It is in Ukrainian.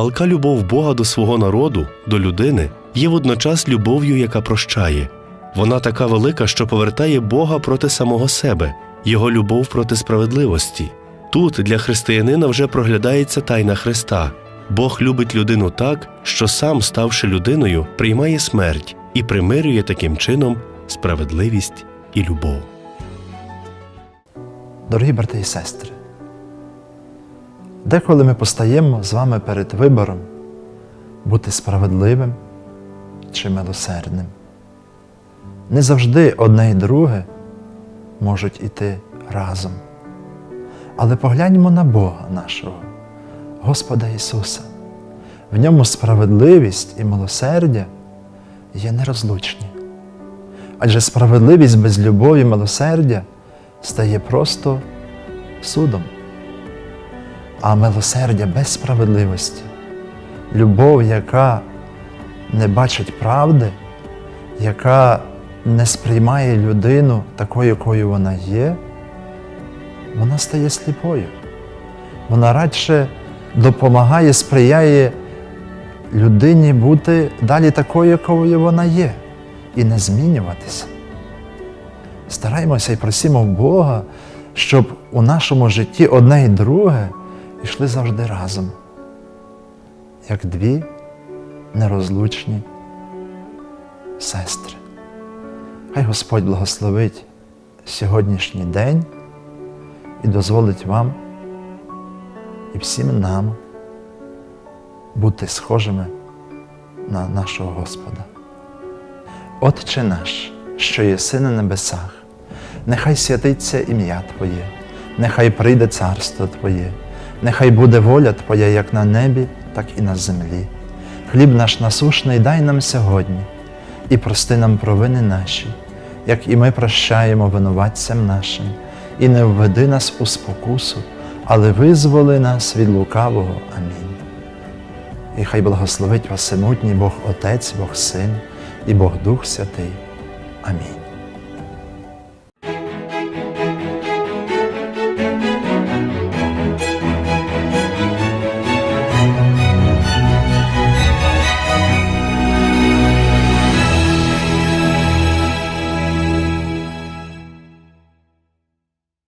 Палка любов Бога до свого народу, до людини, є водночас любов'ю, яка прощає. Вона така велика, що повертає Бога проти самого себе, його любов проти справедливості. Тут для християнина вже проглядається тайна Христа. Бог любить людину так, що сам, ставши людиною, приймає смерть і примирює таким чином справедливість і любов. Дорогі брати і сестри, деколи ми постаємо з вами перед вибором бути справедливим чи милосердним. Не завжди одне і друге можуть іти разом. Але погляньмо на Бога нашого, Господа Ісуса. В ньому справедливість і милосердя є нерозлучні. Адже справедливість без любові і милосердя стає просто судом. А милосердя без справедливості, любов, яка не бачить правди, яка не сприймає людину такою, якою вона є, вона стає сліпою. Вона радше допомагає, сприяє людині бути далі такою, якою вона є, і не змінюватися. Стараємося і просимо Бога, щоб у нашому житті одне і друге йшли завжди разом, як дві нерозлучні сестри. Хай Господь благословить сьогоднішній день і дозволить вам і всім нам бути схожими на нашого Господа. Отче наш, що єси на небесах, нехай святиться ім'я Твоє, нехай прийде царство Твоє, нехай буде воля Твоя як на небі, так і на землі. Хліб наш насушний дай нам сьогодні і прости нам провини наші, як і ми прощаємо винуватцям нашим, і не введи нас у спокусу, але визволи нас від лукавого. Амінь. І хай благословить вас всемутній Бог Отець, Бог Син і Бог Дух Святий. Амінь.